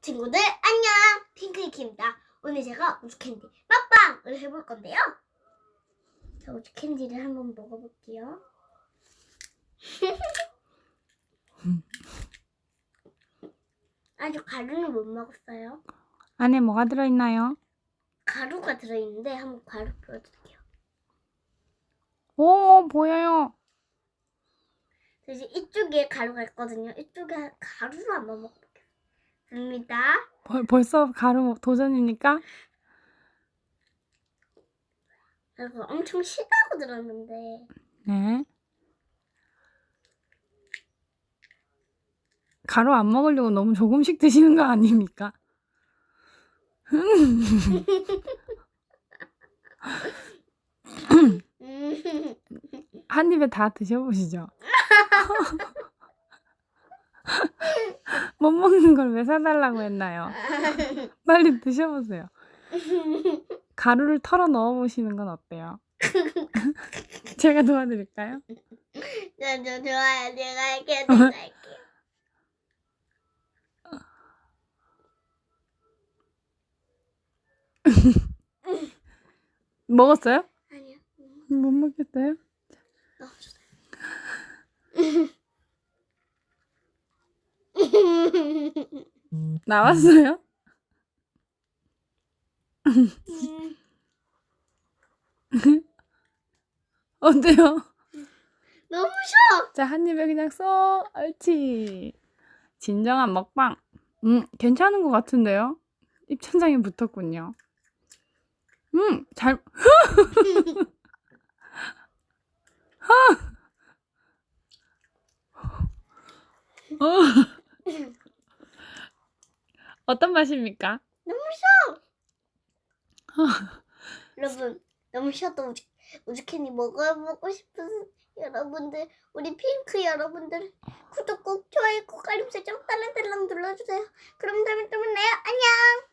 친구들 안녕! 핑크이키입니다. 오늘 제가 우주 캔디 먹방을 해볼 건데요. 자 우주 캔디를 한번 먹어볼게요. 아직 가루는 못 먹었어요. 안에 뭐가 들어있나요? 가루가 들어있는데 한번 가루 보여드릴게요. 오, 보여요. 그래서 이쪽에 가루가 있거든요. 이쪽에 가루를 한번 먹 어보겠습니다 벌, 벌써 가루 도전입니까? 그리고 엄청 시다고 들었는데 네. 가루 안 먹으려고 너무 조금씩 드시는 거 아닙니까? 음, 한 입에 다 드셔보시죠. 못 먹는 걸 왜 사달라고 했나요? 빨리 드셔보세요. 가루를 털어 넣어 보시는 건 어때요? 제가 도와드릴까요? 저, 저 좋아요 내가 할게요 내가 할게요 먹었어요? 아니요 못 먹겠어요? 나왔어요? 어때요? 너무 쉬워 자, 한 입에 그냥 쏙, 옳지. 진정한 먹방. 음, 괜찮은 것 같은데요? 입천장에 붙었군요. 음, 잘, 어. 어떤 맛입니까? 너무 쉬워 여러분 너무 쉬워도 우주, 우주캔디 먹어보고 싶은 여러분들 우리 핑크 여러분들 구독 꼭 좋아요 꼭 알림 설정 딸랑딸랑 눌러주세요. 그럼 다음에 또 만나요. 안녕